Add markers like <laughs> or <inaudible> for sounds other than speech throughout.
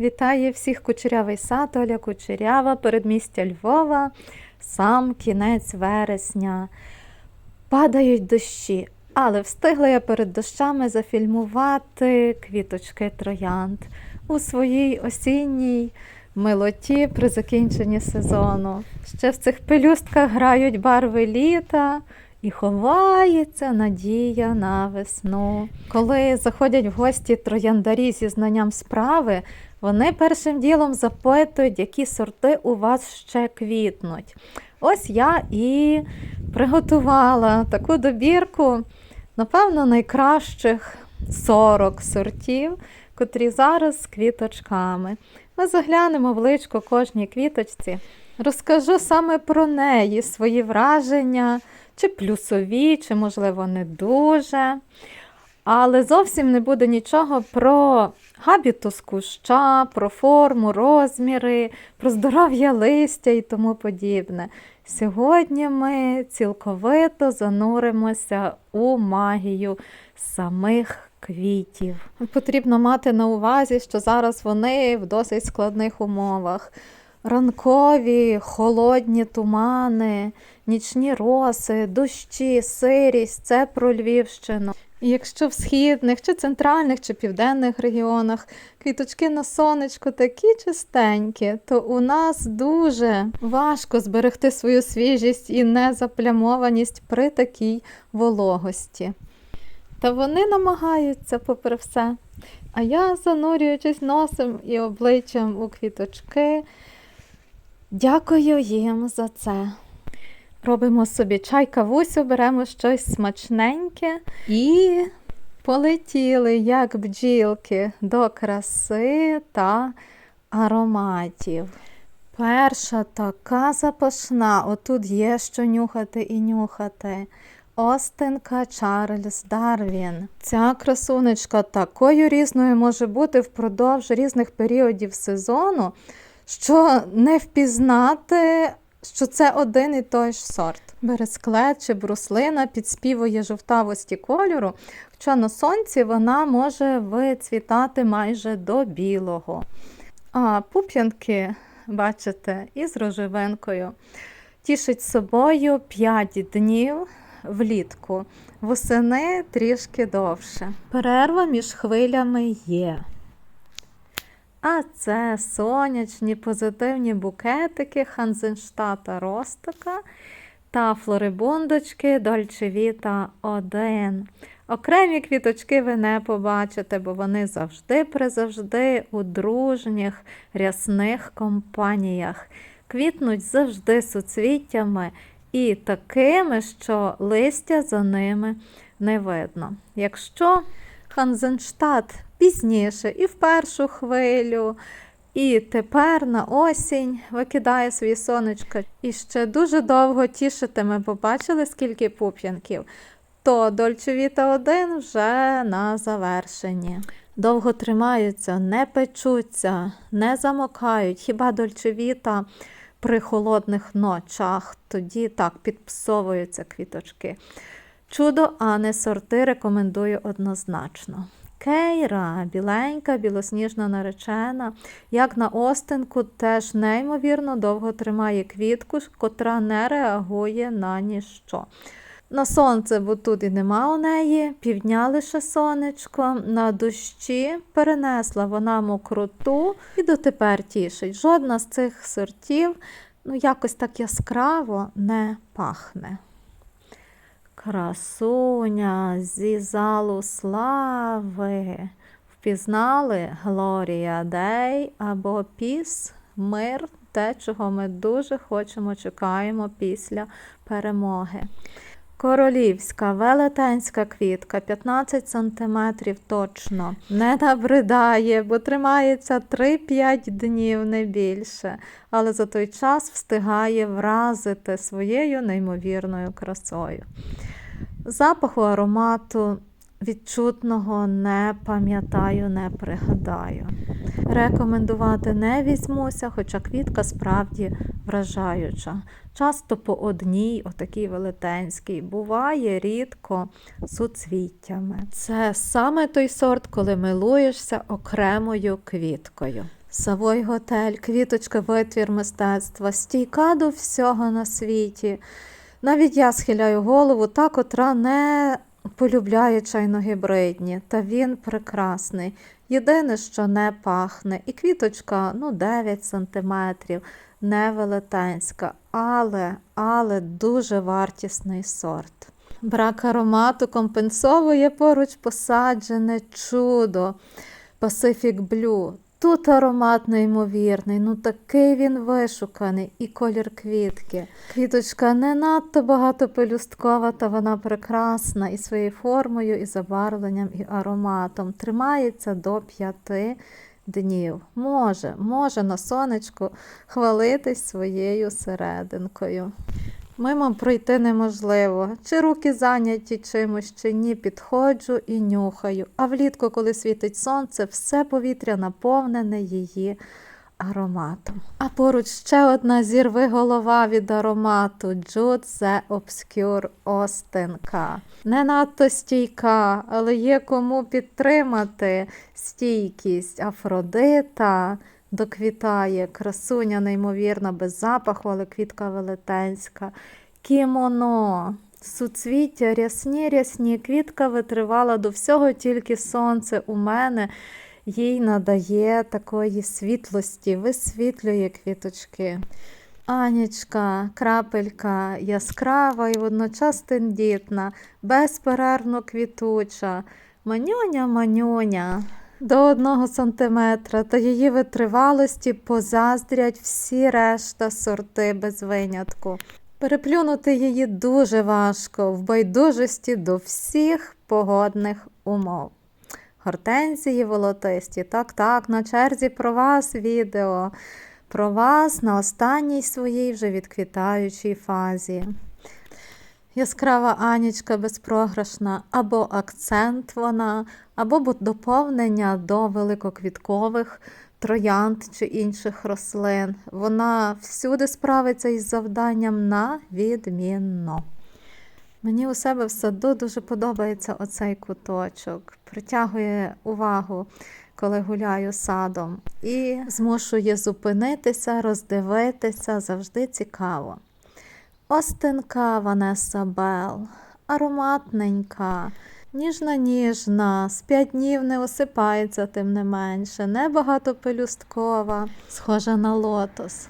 Вітає всіх кучерявий сад, Оля Кучерява, передмістя Львова, сам кінець вересня. Падають дощі, але встигла я перед дощами зафільмувати квіточки троянд у своїй осінній милоті при закінченні сезону. Ще в цих пелюстках грають барви літа. І ховається надія на весну. Коли заходять в гості трояндарі зі знанням справи, вони першим ділом запитують, які сорти у вас ще квітнуть. Ось я і приготувала таку добірку, напевно, найкращих 40 сортів, котрі зараз з квіточками. Ми заглянемо в личко кожній квіточці. Розкажу саме про неї, свої враження, чи плюсові, чи, можливо, не дуже. Але зовсім не буде нічого про габітус куща, про форму, розміри, про здоров'я листя і тому подібне. Сьогодні ми цілковито зануримося у магію самих квітів. Потрібно мати на увазі, що зараз вони в досить складних умовах. Ранкові, холодні тумани, нічні роси, дощі, сирість це про Львівщину. І якщо в східних, чи центральних, чи південних регіонах квіточки на сонечку такі чистенькі, то у нас дуже важко зберегти свою свіжість і незаплямованість при такій вологості. Та вони намагаються, попри все. А я, занурюючись носом і обличчям у квіточки, дякую їм за це. Робимо собі чай, кавусю, беремо щось смачненьке і полетіли, як бджілки, до краси та ароматів. Перша така запашна, отут є що нюхати і нюхати. Остинка Чарльз Дарвін. Ця красунечка такою різною може бути впродовж різних періодів сезону, що не впізнати, що це один і той ж сорт. Бересклет чи бруслина підспівує жовтавості кольору, хоча на сонці вона може вицвітати майже до білого. А пуп'янки, бачите, із рожевинкою. Тішить собою 5 днів влітку, восени трішки довше. Перерва між хвилями є. А це сонячні позитивні букетики Ханзенштата Ростока та флорибундочки Дольчевіта 1. Окремі квіточки ви не побачите, бо вони завжди призавжди у дружніх рясних компаніях. Квітнуть завжди суцвіттями і такими, що листя за ними не видно. Якщо Ханзенштадт пізніше і в першу хвилю, і тепер на осінь викидає свої сонечка і ще дуже довго тішитиме, побачили, скільки пуп'янків, то дольчевіта 1 вже на завершенні. Довго тримаються, не печуться, не замокають. Хіба дольчевіта при холодних ночах, тоді так підпсовуються квіточки. Чудо, а не сорти рекомендую однозначно. Кейра, біленька, білосніжна наречена, як на остинку, теж неймовірно довго тримає квітку, котра не реагує на ніщо. На сонце, бо тут і нема у неї, півдня лише сонечко, на дощі перенесла вона мокроту і дотепер тішить. Жодна з цих сортів ну, якось так яскраво не пахне. Красуня зі залу слави. Впізнали Глорія Дей або Піс, мир, те, чого ми дуже хочемо, чекаємо після перемоги. Королівська велетенська квітка 15 см точно. Не набридає, бо тримається 3-5 днів, не більше. Але за той час встигає вразити своєю неймовірною красою. Запаху аромату відчутного не пам'ятаю, не пригадаю. Рекомендувати не візьмуся, хоча квітка справді вражаюча. Часто по одній, отакій велетенській, буває рідко суцвіттями. Це саме той сорт, коли милуєшся окремою квіткою. Савой готель, квіточка, витвір мистецтва, стійка до всього на світі. Навіть я схиляю голову, та, котра не полюбляє чайно-гібридні, та він прекрасний. Єдине, що не пахне, і квіточка ну, 9 сантиметрів, не велетенська, але, але дуже вартісний сорт. Брак аромату компенсовує поруч посаджене чудо Pacific Blue. Тут аромат неймовірний, ну такий він вишуканий і колір квітки. Квіточка не надто багатопелюсткова, та вона прекрасна і своєю формою, і забарвленням, і ароматом. Тримається до п'яти днів. Може, може на сонечку хвалитись своєю серединкою. Мимо пройти неможливо. Чи руки зайняті чимось, чи ні, підходжу і нюхаю. А влітку, коли світить сонце, все повітря наповнене її ароматом. А поруч ще одна зірви голова від аромату Jude The Obscure Остинка. Не надто стійка, але є кому підтримати стійкість Афродита. Доквітає, красуня неймовірна, без запаху, але квітка велетенська. Кімоно, суцвіття, рясні, рясні, квітка витривала до всього, тільки сонце у мене їй надає такої світлості, висвітлює квіточки. Анічка, крапелька яскрава і водночас тендітна, безперервно квітуча. Манюня, манюня до одного сантиметра, та її витривалості позаздрять всі решта сорти без винятку. Переплюнути її дуже важко в байдужості до всіх погодних умов. Гортензії волотисті, так, так, на черзі про вас відео, про вас на останній своїй вже відквітаючій фазі. Яскрава Анічка безпрограшна, або акцент вона, або доповнення до великоквіткових троянд чи інших рослин. Вона всюди справиться із завданням на відмінно. Мені у себе в саду дуже подобається оцей куточок, притягує увагу, коли гуляю садом, і змушує зупинитися, роздивитися завжди цікаво. Остинка Ванеса Бел, ароматненька, ніжна-ніжна, з п'ять днів не осипається, тим не менше, небагатопелюсткова, схожа на лотос.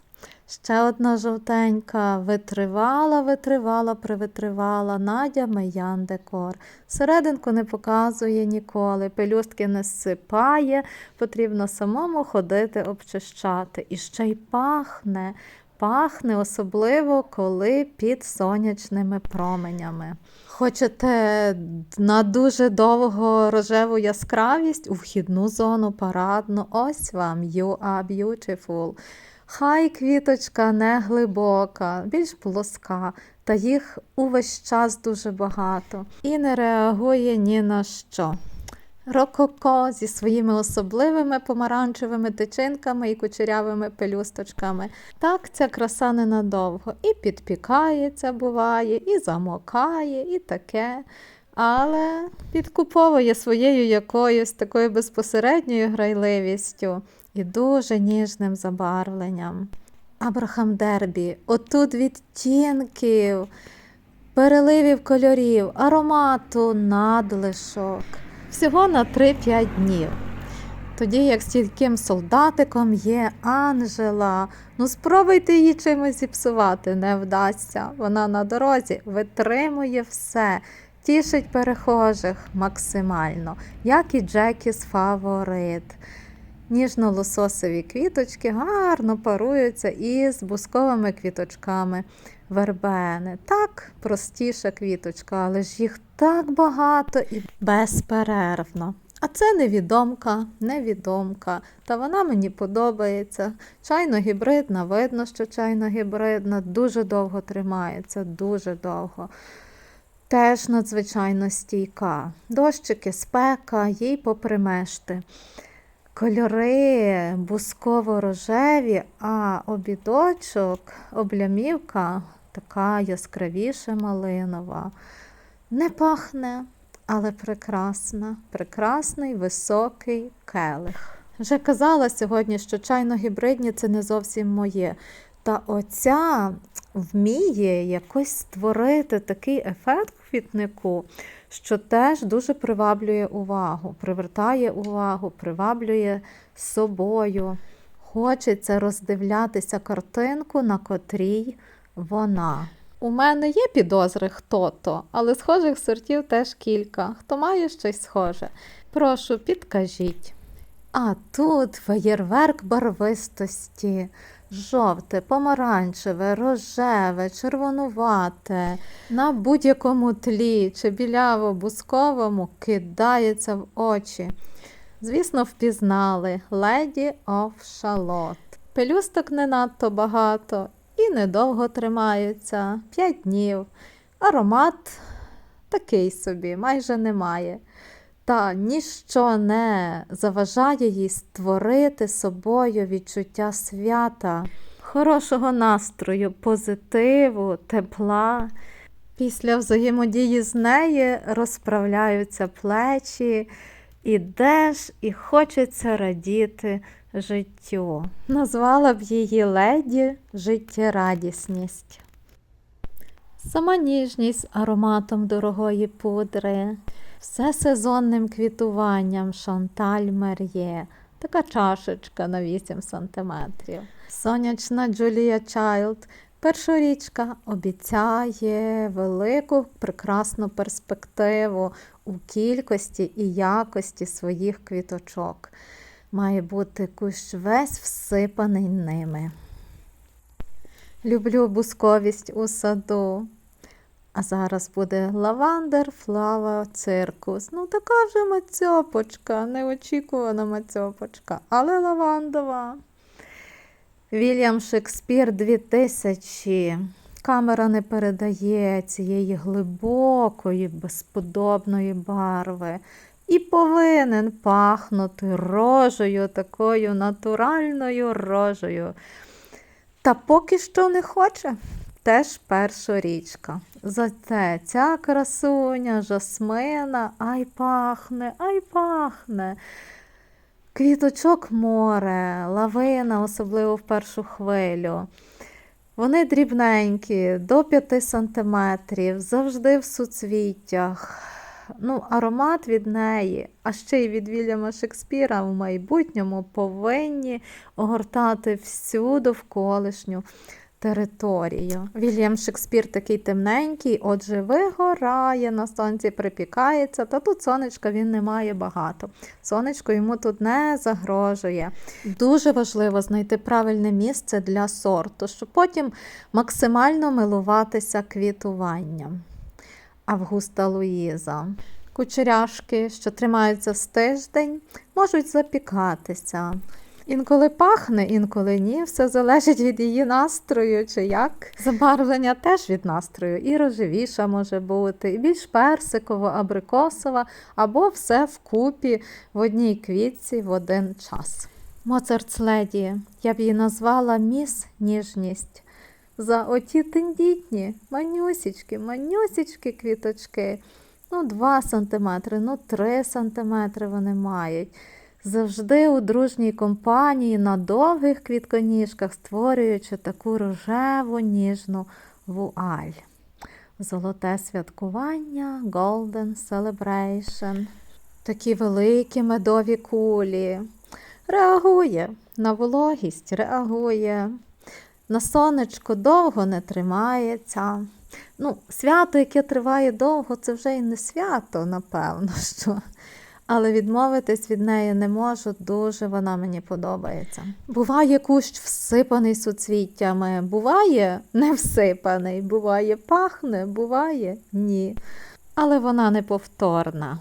Ще одна жовтенька, витривала, витривала, привитривала, Надя Меян Декор. Серединку не показує ніколи, пелюстки не зсипає, потрібно самому ходити обчищати. І ще й пахне, пахне особливо, коли під сонячними променями. Хочете на дуже довго рожеву яскравість у вхідну зону парадну. Ось вам You are beautiful. Хай квіточка не глибока, більш плоска, та їх увесь час дуже багато і не реагує ні на що. Рококо зі своїми особливими помаранчевими тичинками і кучерявими пелюсточками. Так ця краса ненадовго і підпікається, буває, і замокає, і таке. Але підкуповує своєю якоюсь такою безпосередньою грайливістю і дуже ніжним забарвленням. Абрахам Дербі, отут відтінків, переливів кольорів, аромату надлишок. Всього на 3-5 днів. Тоді, як стільким солдатиком є Анжела, ну спробуйте її чимось зіпсувати, не вдасться. Вона на дорозі витримує все, тішить перехожих максимально, як і Джекіс фаворит. Ніжно-лососові квіточки гарно паруються із бусковими квіточками вербени. Так, простіша квіточка, але ж їх так багато і безперервно. А це невідомка, невідомка. Та вона мені подобається. Чайно-гібридна, видно, що чайно-гібридна, дуже довго тримається, дуже довго. Теж надзвичайно стійка. Дощики, спека, їй попримешти. Кольори бусково-рожеві, а обідочок, облямівка така яскравіше малинова. Не пахне, але прекрасна, прекрасний високий келих. Вже казала сьогодні, що чайно-гібридні це не зовсім моє. Та оця вміє якось створити такий ефект квітнику, що теж дуже приваблює увагу, привертає увагу, приваблює собою. Хочеться роздивлятися картинку, на котрій вона. У мене є підозри, хто то, але схожих сортів теж кілька. Хто має щось схоже? Прошу, підкажіть. А тут феєрверк барвистості. Жовте, помаранчеве, рожеве, червонувате, на будь-якому тлі чи біляво-бусковому кидається в очі. Звісно, впізнали Lady of Shalott. Пелюсток не надто багато і недовго тримаються 5 днів. Аромат такий собі, майже немає. Та ніщо не заважає їй створити собою відчуття свята, хорошого настрою, позитиву, тепла. Після взаємодії з нею розправляються плечі, ідеш і хочеться радіти життю. Назвала б її леді життєрадісність. Сама ніжність ароматом дорогої пудри, все сезонним квітуванням Шанталь Мер'є, така чашечка на 8 см. Сонячна Джулія Чайлд, першорічка, обіцяє велику прекрасну перспективу у кількості і якості своїх квіточок. Має бути кущ весь всипаний ними. Люблю бусковість у саду. А зараз буде лавандер флава циркус. Ну, така вже мацьопочка, неочікувана мацьопочка, але лавандова. Вільям Шекспір 2000. Камера не передає цієї глибокої, безподобної барви. І повинен пахнути рожею, такою натуральною рожею. Та поки що не хоче, теж першорічка. Зате ця красуня, жасмина, ай пахне, ай пахне. Квіточок море, лавина, особливо в першу хвилю. Вони дрібненькі, до 5 сантиметрів, завжди в суцвіттях. Ну, аромат від неї, а ще й від Вільяма Шекспіра в майбутньому повинні огортати всю довколишню територію. Вільям Шекспір такий темненький, отже, вигорає на сонці, припікається, та тут сонечка він не має багато. Сонечко йому тут не загрожує. Дуже важливо знайти правильне місце для сорту, щоб потім максимально милуватися квітуванням. Августа Луїза. Кучеряшки, що тримаються з тиждень, можуть запікатися. Інколи пахне, інколи ні. Все залежить від її настрою чи як. Забарвлення теж від настрою. І рожевіша може бути, і більш персикова, абрикосова, або все вкупі в одній квітці в один час. Моцартс леді. Я б її назвала міс ніжність. За оті тендітні, манюсічки, манюсічки квіточки. Ну, 2 см, ну 3 см вони мають. Завжди у дружній компанії на довгих квітконіжках, створюючи таку рожеву ніжну вуаль. Золоте святкування, Golden Celebration. Такі великі медові кулі. Реагує на вологість, реагує. На сонечко довго не тримається. Ну, свято, яке триває довго, це вже і не свято, напевно. <laughs> що. Але відмовитись від неї не можу, дуже вона мені подобається. Буває кущ всипаний суцвіттями, буває не всипаний, буває пахне, буває ні. Але вона неповторна.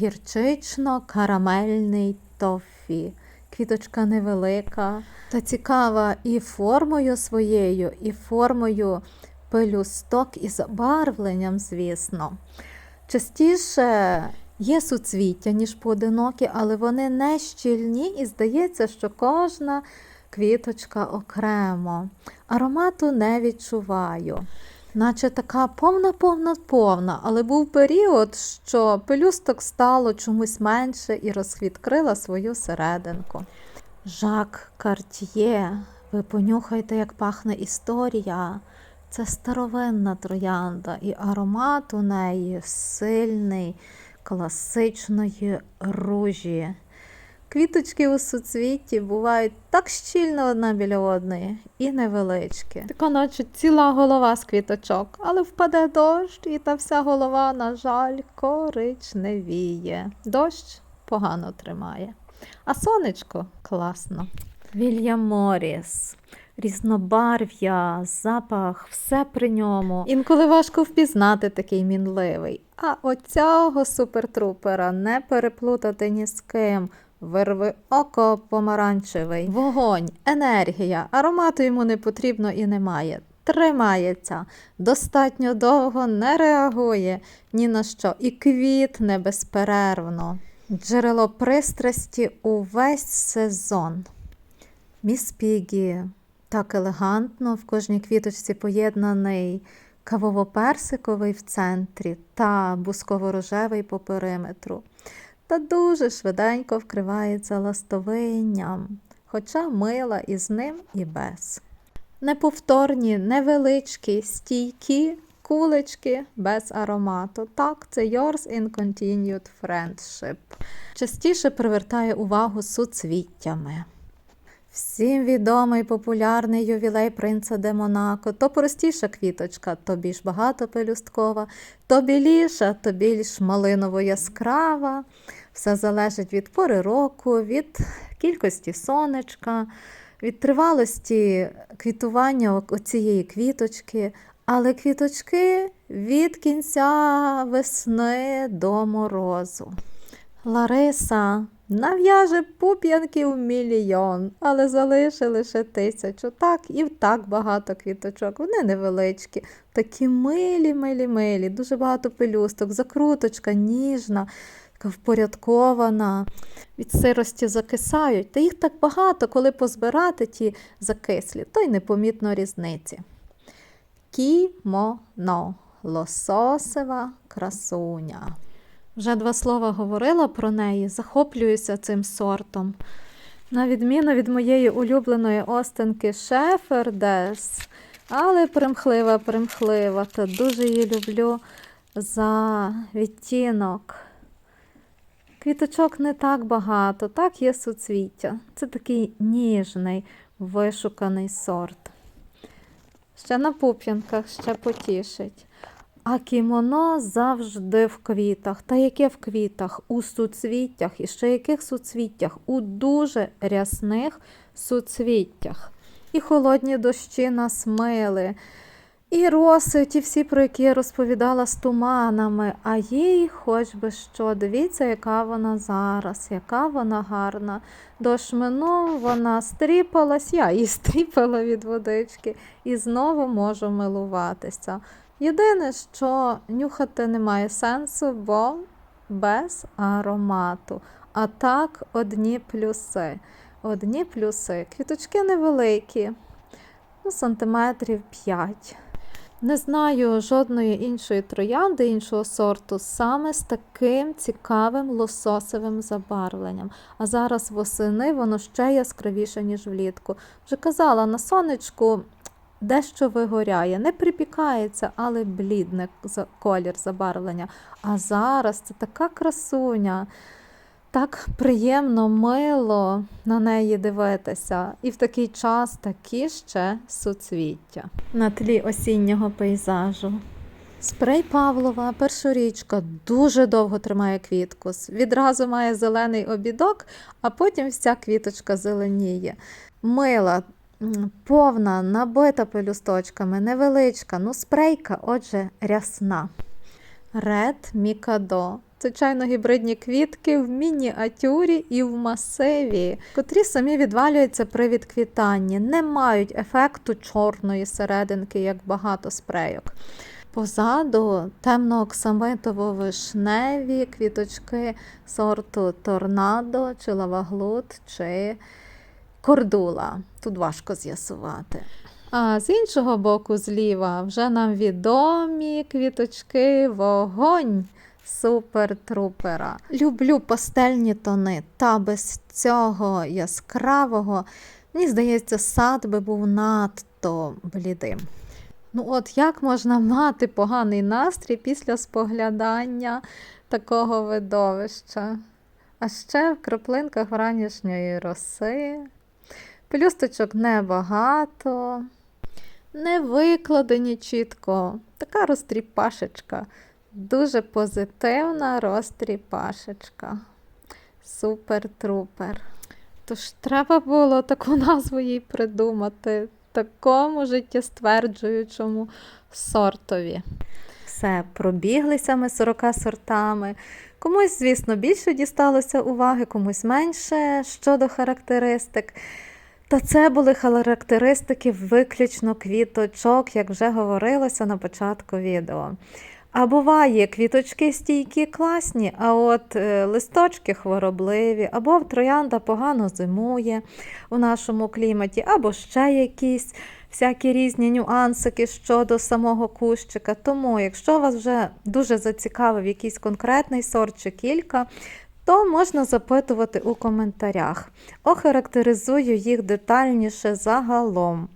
Гірчично-карамельний тофі. Квіточка невелика та цікава і формою своєю, і формою пелюсток, і забарвленням, звісно. Частіше є суцвіття, ніж поодинокі, але вони не щільні, і здається, що кожна квіточка окремо. Аромату не відчуваю. Наче така повна, повна, повна, але був період, що пелюсток стало чомусь менше і розквіткрила свою серединку. Жак Карт'є, ви понюхайте, як пахне історія. Це старовинна троянда, і аромат у неї сильний, класичної ружі. Квіточки у суцвітті бувають так щільно одна біля одної і невеличкі. Така наче ціла голова з квіточок, але впаде дощ, і та вся голова, на жаль, коричневіє. Дощ погано тримає. А сонечко класно. Вільям Моріс. Різнобарв'я, запах, все при ньому. Інколи важко впізнати такий мінливий. А оцього супертрупера не переплутати ні з ким. Вирви око помаранчевий, вогонь, енергія, аромату йому не потрібно і немає. Тримається, достатньо довго не реагує ні на що, і квітне безперервно. Джерело пристрасті увесь сезон. Міс так елегантно в кожній квіточці поєднаний кавово-персиковий в центрі та бусково-рожевий по периметру. Та дуже швиденько вкривається ластовинням, хоча мила і з ним, і без. Неповторні, невеличкі, стійкі кулечки без аромату. Так, це Yours in Continued Friendship. Частіше привертає увагу суцвіттями. Всім відомий популярний ювілей принца де Монако. То простіша квіточка, то більш багатопелюсткова, то біліша, то більш малиново яскрава. Все залежить від пори року, від кількості сонечка, від тривалості квітування цієї квіточки. Але квіточки від кінця весни до морозу. Лариса нав'яже пуп'янків мільйон, але залише лише тисячу. Так і так багато квіточок. Вони невеличкі, такі милі, милі, милі, дуже багато пелюсток, закруточка, ніжна, така впорядкована. Від сирості закисають. Та їх так багато, коли позбирати ті закислі, то й непомітно різниці. Кімоно лососева красуня. Вже два слова говорила про неї, захоплююся цим сортом. На відміну від моєї улюбленої остинки Шефердес, але примхлива, примхлива, та дуже її люблю за відтінок. Квіточок не так багато, так є суцвіття. Це такий ніжний, вишуканий сорт. Ще на пуп'янках, ще потішить. А кімоно завжди в квітах. Та яке в квітах? У суцвіттях. І ще яких суцвіттях? У дуже рясних суцвіттях. І холодні дощі нас мили, і роси, ті всі, про які я розповідала з туманами, а їй хоч би що. Дивіться, яка вона зараз, яка вона гарна. Дощ минув, вона стріпалась, я її <laughs> стріпала від водички, і знову можу милуватися. Єдине, що нюхати немає сенсу, бо без аромату. А так, одні плюси. Одні плюси. Квіточки невеликі, ну, сантиметрів 5. Не знаю жодної іншої троянди, іншого сорту, саме з таким цікавим лососевим забарвленням. А зараз восени воно ще яскравіше, ніж влітку. Вже казала, на сонечку дещо вигоряє, не припікається, але блідне колір забарвлення. А зараз це така красуня. Так приємно, мило на неї дивитися, і в такий час такі ще суцвіття на тлі осіннього пейзажу. Спрей Павлова, першорічка, дуже довго тримає квіткус. Відразу має зелений обідок, а потім вся квіточка зеленіє. Мила, повна, набита пелюсточками, невеличка, ну спрейка, отже, рясна. Ред Мікадо. Звичайно, гібридні квітки в мініатюрі і в масиві, котрі самі відвалюються при відквітанні, не мають ефекту чорної серединки, як багато спрейок. Позаду темно-оксамитово-вишневі квіточки сорту торнадо, чи лаваглут, чи кордула. Тут важко з'ясувати. А з іншого боку, зліва, вже нам відомі квіточки вогонь супер-трупера. Люблю пастельні тони, та без цього яскравого, мені здається, сад би був надто блідим. Ну от як можна мати поганий настрій після споглядання такого видовища? А ще в краплинках вранішньої роси, пелюсточок небагато, не викладені чітко, така розтріпашечка, дуже позитивна розтріпашечка. Супер-трупер. Тож треба було таку <laughs> назву їй придумати, такому життєстверджуючому сортові. Все, пробіглися ми 40 сортами. Комусь, звісно, більше дісталося уваги, комусь менше щодо характеристик. Та це були характеристики виключно квіточок, як вже говорилося на початку відео. А буває, квіточки стійкі класні, а от е, листочки хворобливі, або троянда погано зимує у нашому кліматі, або ще якісь всякі різні нюансики щодо самого кущика. Тому, якщо вас вже дуже зацікавив якийсь конкретний сорт чи кілька, то можна запитувати у коментарях. Охарактеризую їх детальніше загалом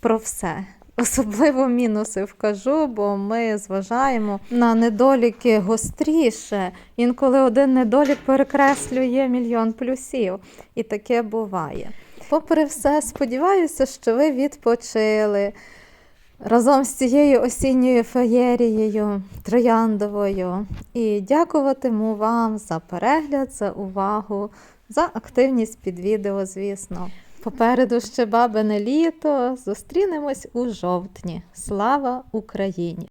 про все. Особливо мінуси вкажу, бо ми зважаємо на недоліки гостріше. Інколи один недолік перекреслює мільйон плюсів. І таке буває. Попри все, сподіваюся, що ви відпочили разом з цією осінньою феєрією трояндовою. І дякуватиму вам за перегляд, за увагу, за активність під відео, звісно. Попереду ще бабине літо. Зустрінемось у жовтні. Слава Україні!